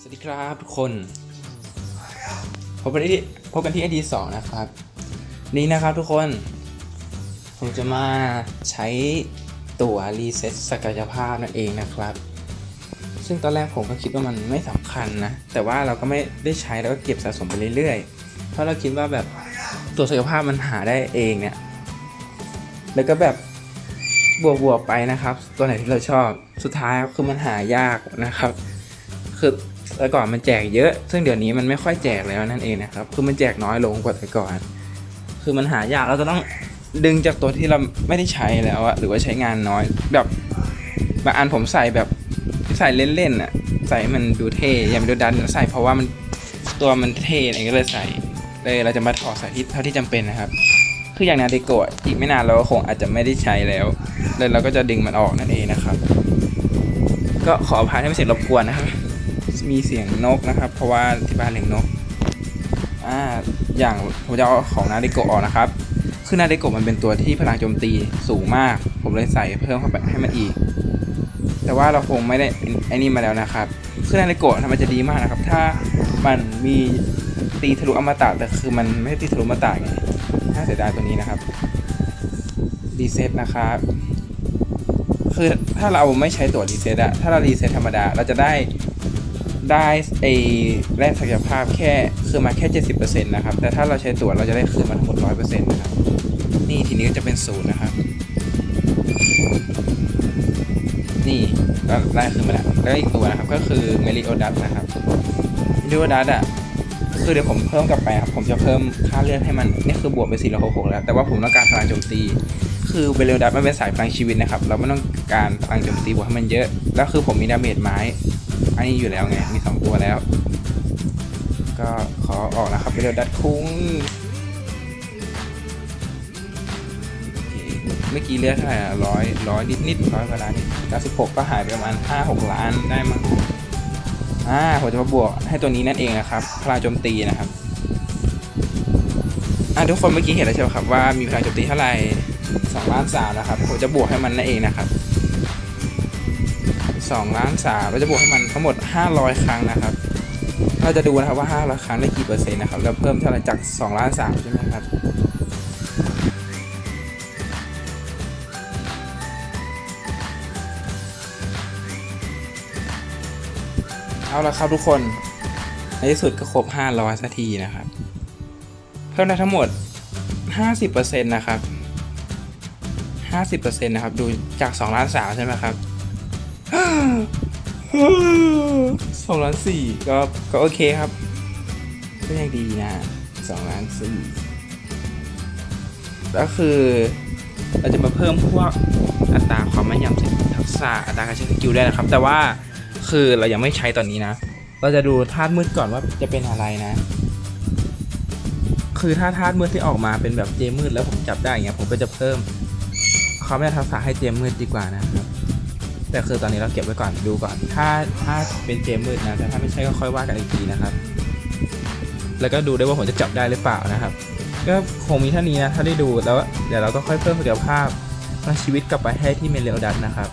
สวัสดีครับทุกคนพบกันที่พบกันที่ไอดีสองนะครับ นี่นะครับทุกคน ผมจะมาใช้ตั๋วรีเซ็ตศักยภาพนั่นเองนะครับ ซึ่งตอนแรกผมก็คิดว่ามันไม่สำคัญนะ แต่ว่าเราก็ไม่ได้ใช้แล้วก็เก็บสะสมไปเรื่อยๆ เพราะเราคิดว่าแบบตัวศักยภาพมันหาได้เองเนี่ย แล้วก็แบบบวกๆไปนะครับ ตัวไหนที่เราชอบ สุดท้ายคือมันหายากนะครับ คือแต่ก่อนมันแจกเยอะ ซึ่งเดี๋ยวนี้มันไม่ค่อยแจกแล้วนั่นเองนะครับ คือมันแจกน้อยลงกว่าแต่ก่อน คือมันหายากเราจะต้องดึงจากตัวที่เราไม่ได้ใช้แล้วอะหรือว่าใช้งานน้อย แบบบางอันผมใส่แบบใส่เล่นๆอะใส่มันดูเท่ย่ามดูดันใส่เพราะว่ามันตัวมันเท่เองก็เลยใส่เลยเราจะมาถอดใส่ที่เท่าที่จำเป็นนะครับ คืออย่างนาเดโกะอีกไม่นานเราก็คงอาจจะไม่ได้ใช้แล้วเลยเราก็จะดึงมันออกนั่นเองนะครับ ก็ขออภัยให้ไม่เสียงรบกวนนะครับ มีเสียงนกนะครับ เพราะว่าที่บ้านเลี้ยงนกอ่าอย่างผมจะเอาของนาเดโกะออกนะครับคือนาเดโกะมันเป็นตัวที่พลังโจมตีสูงมาก ผมเลยใส่เพิ่มเข้าไปให้มันอีก แต่ว่าเราคงไม่ได้ไอ้นี่มาแล้วนะครับคือนาเดโกะมันจะดีมากนะครับ ถ้ามันมีตีทะลุอมตะแต่คือมันไม่ตีทะลุอมตะไงน่าเสียดายตัวนี้นะครับรีเซ็ตนะครับคือถ้าเราไม่ใช้ตัวรีเซ็ตอะถ้าเรารีเซ็ตธรรมดา เราจะได้ ได้ไอแร่ศักยภาพแค่คือมาแค่ 70%นะครับ แต่ถ้าเราใช้ตัวเราจะได้คืนมาทั้งหมด 100%นะครับ นี่ทีนี้ก็จะเป็นศูนย์นะครับ นี่ก็ได้คืนมาแล้วแล้วอีกตัวนะครับก็คือเมลิโอดัสนะครับเมลิโอดัสอะคือเดี๋ยวผมเพิ่มกลับไปครับ ผมจะเพิ่มค่าเลือดให้มันนี่คือบวกเป็น4 6 6แล้ว แต่ว่าผมต้องการพลังโจมตี คือเบลลดัสมันเป็นสายพลังชีวิตนะครับ เราไม่ต้องการพลังโจมตีบวกให้มันเยอะ แล้วคือผมมีดาเมจไม้ อันนี้อยู่แล้วไง มี2ตัวแล้ว ก็ขอออกนะครับเบลลดัสคุ้งเมื่อกี้เลือดเท่าไหร่ร้อยร้อยนิดนิดร้อยกว่าล้านเก้าสิบหกก็หายไปประมาณห้าหกล้านได้มั้งอ่าผมจะมาบวกให้ตัวนี้นั่นเองนะครับ พลังโจมตีนะครับอะทุกคนเมื่อกี้เห็นแล้วใช่ไหมครับว่ามีพลังโจมตีเท่าไหร่สองล้านสามนะครับผมจะบวกให้มันนั่นเองนะครับ สองล้านสามเราจะบวกให้มันทั้งหมดห้าร้อยครั้งนะครับ เราจะดูนะครับว่าห้าร้อยครั้งได้กี่เปอร์เซ็นต์นะครับแล้วเพิ่มเท่าไหร่จากสองล้านสามใช่ไหมครับเอาละครับทุกคน ในที่สุดก็ครบห้าร้อยสักทีนะครับ เพิ่มได้ทั้งหมด 50%นะครับ 50%นะครับ ดูจาก2ล้าน3ใช่ไหมครับ 2ล้าน4ก็ก็โอเคครับ ก็ยังดีนะ2ล้าน4แล้วคือเราจะมาเพิ่มพวกอัตราความแม่นยำทักษะอัตราการใช้สกิลได้นะครับ แต่ว่าคือเรายังไม่ใช้ตอนนี้นะ เราจะดูธาตุมืดก่อนว่าจะเป็นอะไรนะ คือถ้าธาตุมืดที่ออกมาเป็นแบบเจมมืดแล้วผมจับได้อย่างเงี้ยผมก็จะเพิ่มความแม่นทักษะให้เจมมืดดีกว่านะครับ แต่คือตอนนี้เราเก็บไว้ก่อนดูก่อน ถ้าถ้าเป็นเจมมืดนะแต่ถ้าไม่ใช่ก็ค่อยว่ากันอีกทีนะครับ แล้วก็ดูได้ว่าผมจะจับได้หรือเปล่านะครับ ก็คงมีเท่านี้นะถ้าได้ดูแล้วเดี๋ยวเราก็ค่อยเพิ่มศักยภาพพลังชีวิตกลับไปให้ที่เมเลอดัสนะครับ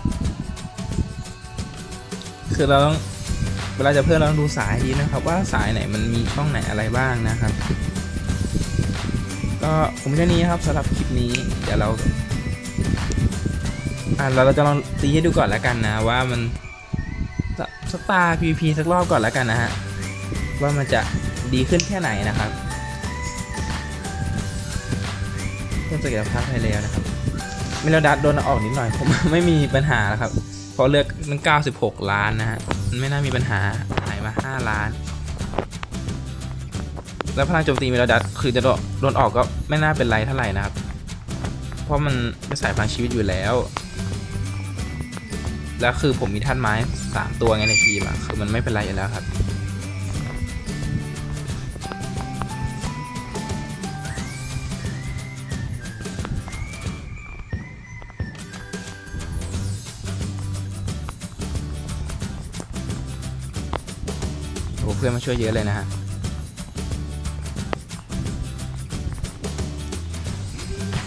คือเราต้องเวลาจะเพิ่มเราต้องดูสายดีนะครับ ว่าสายไหนมันมีช่องไหนอะไรบ้างนะครับ ก็ผมแค่นี้ครับสำหรับคลิปนี้เดี๋ยวเรา อ่าเราเราจะลองตีให้ดูก่อนแล้วกันนะว่ามันสตาร์ PVP สักรอบก่อนแล้วกันนะฮะว่ามันจะดีขึ้นแค่ไหนนะครับเพิ่มศักยภาพให้แล้วนะครับเมลดัสโดนออกนิดหน่อยผมไม่มีปัญหาแล้วครับเพราะเลือกมัน96 ล้านนะฮะมันไม่น่ามีปัญหาหายมา 5 ล้าน แล้วพลังโจมตีเมลดัสคือจะโดนโดนออกก็ไม่น่าเป็นไรเท่าไหร่นะครับ เพราะมันเป็นสายพลังชีวิตอยู่แล้ว แล้วคือผมมีท่านไม้สามตัวไงในทีมอะคือมันไม่เป็นไรอยู่แล้วครับโอ้เพื่อนมาช่วยเยอะเลยนะฮะ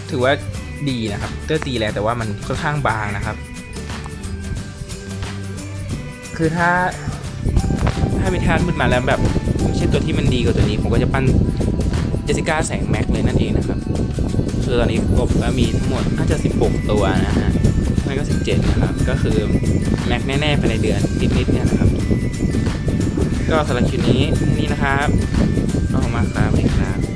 ถือว่าดีนะครับเตอร์ตีแรงแต่ว่ามันค่อนข้างบางนะครับ คือถ้าถ้ามีธาตุมืดมาแล้วแบบไม่ใช่ตัวที่มันดีกว่าตัวนี้ ผมก็จะปั้นเจสิก้าแสงแม็กเลยนั่นเองนะครับคือตอนนี้กบก็มีทั้งหมดน่าจะ 16 ตัวนะฮะไม่ก็ 17 นะครับ ก็คือแม็กแน่ๆภายในเดือนนิดๆเนี่ยนะครับ ก็สำหรับคลิปนี้นี่นะครับขอบคุณมากครับสวัสดีครับ